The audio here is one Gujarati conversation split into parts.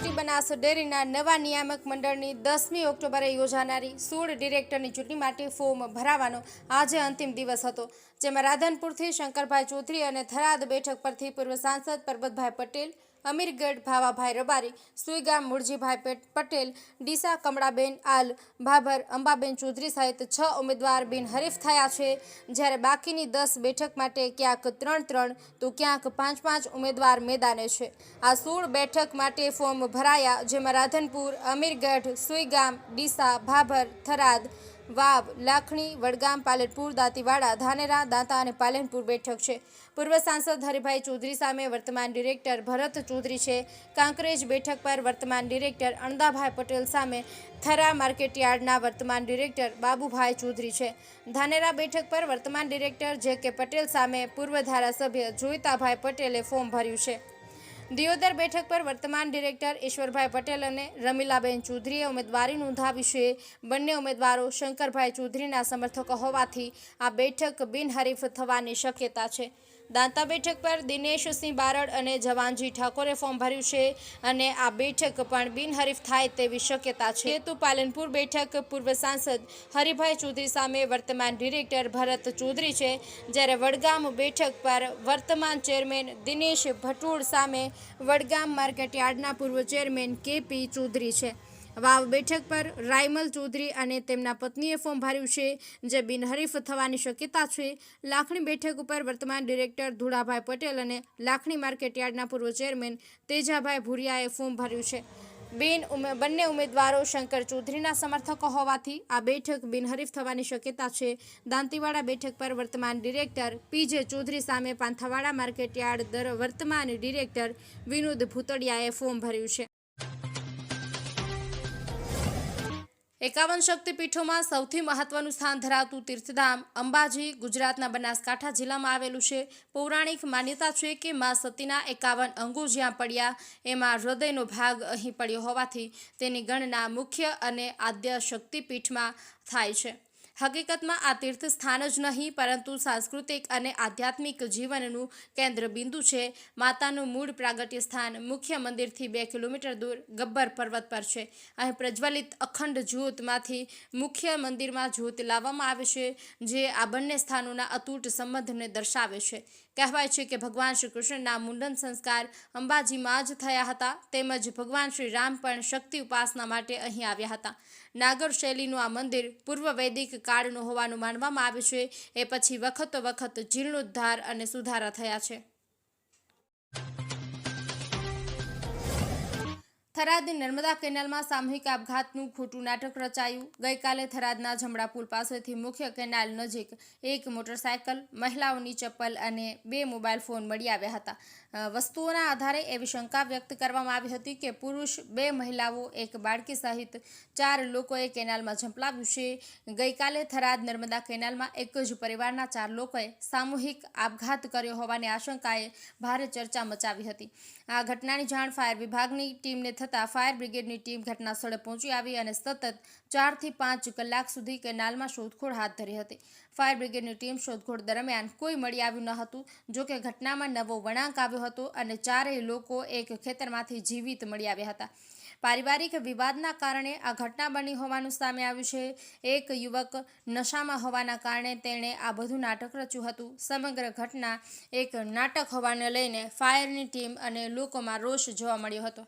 એસટી બનાસ ડેરીના નવા નિયામક મંડળની દસમી ઓક્ટોબરે યોજાનારી સોળ ડિરેક્ટરની ચૂંટણી માટે ફોર્મ ભરાવાનો આજે અંતિમ દિવસ હતો, જેમાં રાધનપુરથી શંકરભાઈ ચૌધરી અને થરાદ બેઠક પરથી પૂર્વ સાંસદ પરબતભાઈ પટેલ અમીરગઢ ભાવાભાઈ રબારી, સુઈગામ મુળજીભાઈ પેટ- પટેલ, ડીસા કમળાબેન આલ, ભાભર અંબાબેન ચૌધરી સહિત છ ઉમેદવાર બિનહરીફ થયા છે. જ્યારે બાકીની દસ બેઠક માટે ક્યાંક ત્રણ ત્રણ, તો ક્યાંક પાંચ પાંચ ઉમેદવાર મેદાને છે. આ સોળ બેઠક માટે ફોર્મ ભરાયા, જેમાં રાધનપુર અમીરગઢ સુઈગામ, ડીસા, ભાભર, થરાદ વાવ, લાખણી, વડગામ, પાલનપુર, દાંતીવાડા, ધાનેરા, દાંતા અને પાલનપુર બેઠક છે. પૂર્વ સાંસદ હરિભાઈ ચૌધરી સામે વર્તમાન ડિરેક્ટર ભરત ચૌધરી છે. કાંકરેજ બેઠક પર વર્તમાન ડિરેક્ટર અણદાભાઈ પટેલ સામે થરા માર્કેટયાર્ડના વર્તમાન ડિરેક્ટર બાબુભાઈ ચૌધરી છે. ધાનેરા બેઠક પર વર્તમાન ડિરેક્ટર જે કે પટેલ સામે પૂર્વ ધારાસભ્ય જોઈતાભાઈ પટેલે ફોર્મ ભર્યું છે. દિયોદર બેઠક પર વર્તમાન ડિરેક્ટર ઈશ્વરભાઈ પટેલ અને રમીલાબેન ચૌધરીએ ઉમેદવારી નોંધાવી છે. બંને ઉમેદવારો શંકરભાઈ ચૌધરીના સમર્થકો હોવાથી આ બેઠક બિનહરીફ થવાની શક્યતા છે. દાંતા બેઠક પર દિનેશસિંહ બારડ અને જવાનજી ઠાકોરે ફોર્મ ભર્યું છે અને આ બેઠક પણ બિનહરીફ થાય તેવી શક્યતા છે. તો પાલનપુર બેઠક પૂર્વ સાંસદ હરિભાઈ ચૌધરી સામે વર્તમાન ડિરેક્ટર ભરત ચૌધરી છે. જ્યારે વડગામ બેઠક પર વર્તમાન ચેરમેન દિનેશ ભટુડ સામે વડગામ માર્કેટયાર્ડના પૂર્વ ચેરમેન કેપી ચૌધરી છે. વાવ બેઠક પર રાયમલ ચૌધરી અને તેમના પત્નીએ ફોર્મ ભર્યું છે, જે બિનહરીફ થવાની શક્યતા છે. લાખણી બેઠક ઉપર વર્તમાન ડિરેક્ટર ધુળાભાઈ પટેલ અને લાખણી માર્કેટયાર્ડના પૂર્વ ચેરમેન તેજાભાઈ ભુરિયાએ ફોર્મ ભર્યું છે. બિન બંને ઉમેદવારો શંકર ચૌધરીના સમર્થકો હોવાથી આ બેઠક બિનહરીફ થવાની શક્યતા છે. દાંતીવાડા બેઠક પર વર્તમાન ડિરેક્ટર પીજે ચૌધરી સામે પાંથાવાડા માર્કેટયાર્ડ દર વર્તમાન ડિરેક્ટર વિનોદ ભૂતડિયાએ ફોર્મ ભર્યું છે. એકાવન શક્તિપીઠોમાં સૌથી મહત્વનું સ્થાન ધરાવતું તીર્થધામ અંબાજી ગુજરાતના બનાસકાંઠા જિલ્લામાં આવેલું છે. પૌરાણિક માન્યતા છે કે મા સતીના એકાવન અંગો જ્યાં પડ્યા, એમાં હૃદયનો ભાગ અહીં પડ્યો હોવાથી તેની ગણના મુખ્ય અને આદ્ય શક્તિપીઠમાં થાય છે. હકીકતમાં આ તીર્થ સ્થાન જ નહીં, પરંતુ સાંસ્કૃતિક અને આધ્યાત્મિક જીવનનું કેન્દ્ર બિંદુ છે. માતાનું મૂળ પ્રાગટ્ય સ્થાન મુખ્ય મંદિરથી બે કિલોમીટર દૂર ગબ્બર પર્વત પર છે. અહીં પ્રજ્વલિત અખંડ જ્યોતમાંથી મુખ્ય મંદિરમાં જ્યોત લાવવામાં આવે છે, જે આ બંને સ્થાનોના અતૂટ સંબંધને દર્શાવે છે. કહેવાય છે કે ભગવાન શ્રી કૃષ્ણના મુંડન સંસ્કાર અંબાજીમાં જ થયા હતા, તેમજ ભગવાન શ્રી રામ પણ શક્તિ ઉપાસના માટે અહીં આવ્યા હતા. નાગર શૈલીનું આ મંદિર પૂર્વ વૈદિક કાળનું હોવાનું માનવામાં આવે છે. એ પછી વખતો વખત જીર્ણોદ્ધાર અને સુધારા થયા છે. થરાદની નર્મદા કેનાલમાં સામૂહિક આપઘાતનું ખોટું નાટક રચાયું. ગઈકાલે થરાદના જમણા પુલ પાસેથી મુખ્ય કેનાલ નજીક એક મોટરસાયકલ, મહિલાઓની ચપ્પલ અને બે મોબાઈલ ફોન મળી આવ્યા હતા. વસ્તુઓના આધારે એવી શંકા વ્યક્ત કરવામાં આવી હતી કે પુરુષ, બે મહિલાઓ, એક બાળકી સહિત ચાર લોકોએ કેનાલમાં ઝંપલાવ્યું છે. ગઈકાલે થરાદ નર્મદા કેનાલમાં એક જ પરિવારના ચાર લોકોએ સામૂહિક આપઘાત કર્યો હોવાની આશંકાએ ભારે ચર્ચા મચાવી હતી. આ ઘટનાની જાણ ફાયર વિભાગની ટીમને થતાં ફાયર બ્રિગેડની ટીમ ઘટના સ્થળે પહોંચી આવી અને સતત ચારથી પાંચ કલાક સુધી કેનાલમાં શોધખોળ હાથ ધરી હતી. ફાયર બ્રિગેડની ટીમ શોધખોળ દરમિયાન કોઈ મળી આવ્યું ન હતું જોકે ઘટનામાં નવો વળાંક આવ્યો હતો અને ચારેય લોકો એક ખેતરમાંથી જીવિત મળી આવ્યા હતા. પારિવારિક વિવાદના કારણે આ ઘટના બની હોવાનું સામે આવ્યું છે. એક યુવક નશામાં હોવાના કારણે તેણે આ બધું નાટક રચ્યું હતું. સમગ્ર ઘટના એક નાટક હોવાને લઈને ફાયરની ટીમ અને લોકોમાં રોષ જોવા મળ્યો હતો.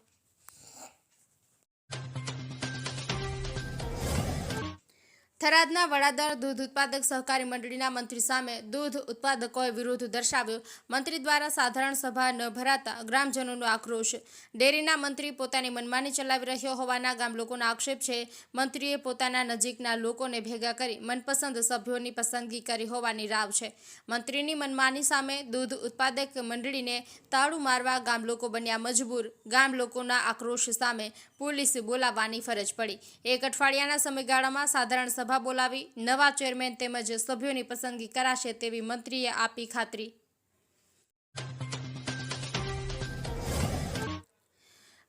થરાદના વડાદર દૂધ ઉત્પાદક સહકારી મંડળીના મંત્રી સામે દૂધ ઉત્પાદકોએ વિરોધ દર્શાવ્યો. મંત્રી દ્વારા સાધારણ સભા ન ભરાતા ગ્રામજનોનો આક્રોશ. ડેરીના મંત્રી પોતાની મનમાની ચલાવી રહ્યો હોવાના ગામ લોકોનો આક્ષેપ છે. મંત્રીએ પોતાના નજીકના લોકોને ભેગા કરી મનપસંદ સભ્યોની પસંદગી કરી હોવાની રાવ છે. મંત્રીની મનમાની સામે દૂધ ઉત્પાદક મંડળીને તાળું મારવા ગામ લોકો બન્યા મજબૂર. ગામ લોકોના આક્રોશ સામે પોલીસ બોલાવવાની ફરજ પડી. એક અઠવાડિયાના સમયગાળામાં સાધારણ સભા બોલાવી નવા ચેરમેન તેમજ સભ્યોની પસંદગી કરાશે તેવી મંત્રીએ આપી ખાતરી.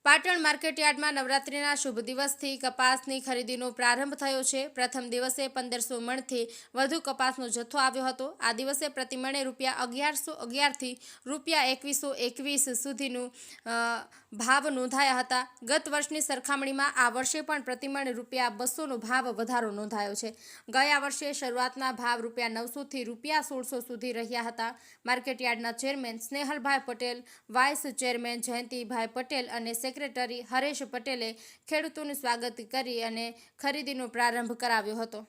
પાટણ માર્કેટયાર્ડમાં નવરાત્રિના શુભ દિવસથી કપાસની ખરીદીનો પ્રારંભ થયો છે. પ્રથમ દિવસે પંદરસો મણથી વધુ કપાસનો જથ્થો આવ્યો હતો. આ દિવસે પ્રતિ મણે રૂપિયા અગિયારસો અગિયારથી રૂપિયા એકવીસો એકવીસ સુધીનું ભાવ નોંધાયા હતા. ગત વર્ષની સરખામણીમાં આ વર્ષે પણ પ્રતિમણ રૂપિયા બસોનો ભાવ વધારો નોંધાયો છે. ગયા વર્ષે શરૂઆતના ભાવ રૂપિયા નવસોથી રૂપિયા સોળસો સુધી રહ્યા હતા. માર્કેટયાર્ડના chairman Snehalbhai Patel, vice chairman Jayantibhai Patel અને સેક્રેટરી હરેશ પટેલે ખેડૂતોનું સ્વાગત કરી અને ખરીદીનો પ્રારંભ કરાવ્યો હતો.